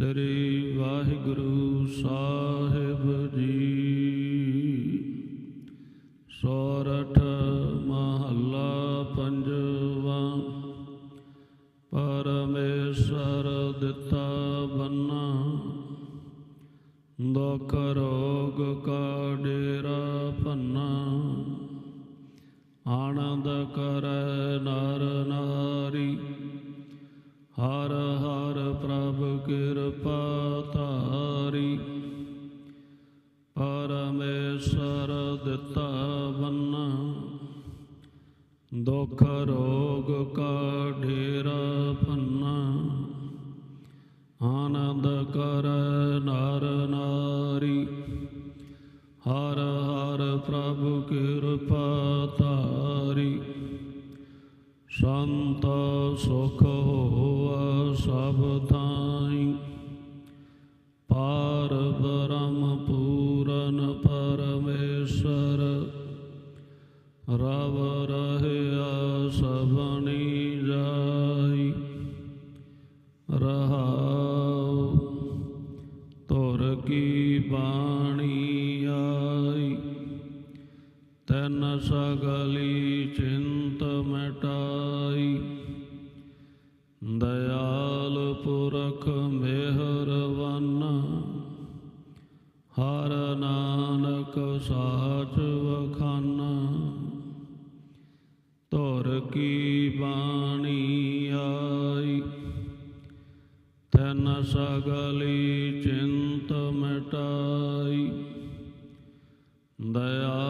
ਸ੍ਰੀ ਵਾਹਿਗੁਰੂ ਸਾਹਿਬ ਜੀ। ਸੋਰਠ ਮਹੱਲਾ ਪੰਜਵਾ। ਪਰਮੇਸ਼ਰ ਦਿੱਤਾ ਬੰਨਾ। ਦੁਖ ਰੋਗ ਕਾ ਡੇਰਾ ਭੰਨਾ। ਆਨੰਦ ਕਰੈ ਨਰ ਨਾਰੀ। ਹਰ ਹਰ ਪ੍ਰਭ ਕਿਰਪਾ ਧਾਰੀ। ਪਰਮੇਸ਼ਰ ਦਿੱਤਾ ਬੰਨਾ ਦੁਖ ਰੋਗ ਕਾ ਢੇਰਾ ਭੰਨਾ ਆਨੰਦ ਕਰ ਨਰ ਨਾਰੀ। ਹਰ ਹਰ ਪ੍ਰਭ ਕਿਰਪਾ ਧਾਰੀ। संत सुख हो सब ताई पार ब्रह्म पूरन परमेश्वर, रव रहे सबनी जाई। रहा तोर की बा ਤਨ ਸਗਲੀ ਚਿੰਤ ਮਟਾਈ। ਦਇਆਲ ਪੁਰਖ ਮਿਹਰਵਾਨ ਹਰ ਨਾਨਕ ਸਾਚ ਵਖਾਨਾ। ਤੁਰ ਕੀ ਬਾਣੀ ਆਈ। ਤਨ ਸਗਲੀ ਚਿੰਤ ਮਟਾਈ। ਦਇਆਲ